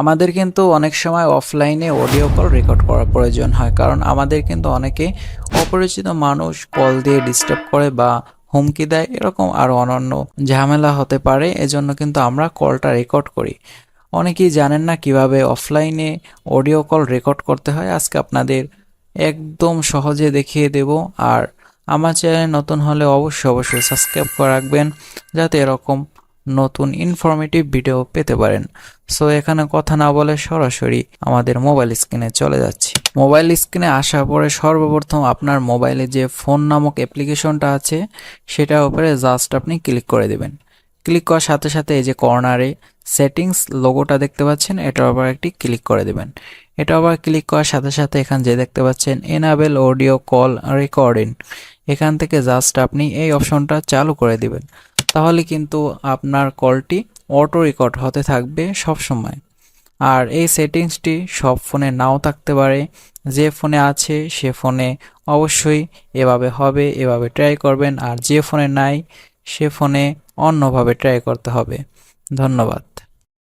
আমাদের কিন্তু অনেক সময় অফলাইনে অডিও কল রেকর্ড করার প্রয়োজন হয়, কারণ আমাদের কিন্তু অনেকে অপরিচিত মানুষ কল দিয়ে ডিস্টার্ব করে বা হুমকি দেয়, এরকম আরও অন্যান্য ঝামেলা হতে পারে, এজন্য কিন্তু আমরা কলটা রেকর্ড করি। অনেকেই জানেন না কীভাবে অফলাইনে অডিও কল রেকর্ড করতে হয়, আজকে আপনাদের একদম সহজে দেখিয়ে দেব, আর আমার চ্যানেল নতুন হলে অবশ্যই অবশ্যই সাবস্ক্রাইব করে রাখবেন, যাতে এরকম নতুন ইনফরমেটিভ ভিডিও পেতে পারেন। সো এখানে কথা না বলে সরাসরি আমাদের মোবাইল স্ক্রিনে চলে যাচ্ছি। মোবাইল স্ক্রিনে আসার পরে সর্বপ্রথম আপনার মোবাইলে যে ফোন নামক অ্যাপ্লিকেশনটা আছে, সেটার উপরে জাস্ট আপনি ক্লিক করে দেবেন। ক্লিক করার সাথে সাথে এই যে কর্নারে সেটিংস লোগোটা দেখতে পাচ্ছেন, এটার উপর একটি ক্লিক করে দেবেন। এটা আবার ক্লিক করার সাথে সাথে এখান যে দেখতে পাচ্ছেন এনাবেল অডিও কল রেকর্ডিং এখান থেকে জাস্ট আপনি এই অপশনটা চালু করে দিবেন। তাহলে কিন্তু আপনার কলটি অটো রেকর্ড হতে থাকবে সব সময়। আর এই সেটিংসটি সব ফোনে নাও থাকতে পারে। যে ফোনে আছে, সে ফোনে অবশ্যই এভাবে হবে, এভাবে ট্রাই করবেন। আর যে ফোনে নাই, সে ফোনে অন্যভাবে ট্রাই করতে হবে। ধন্যবাদ।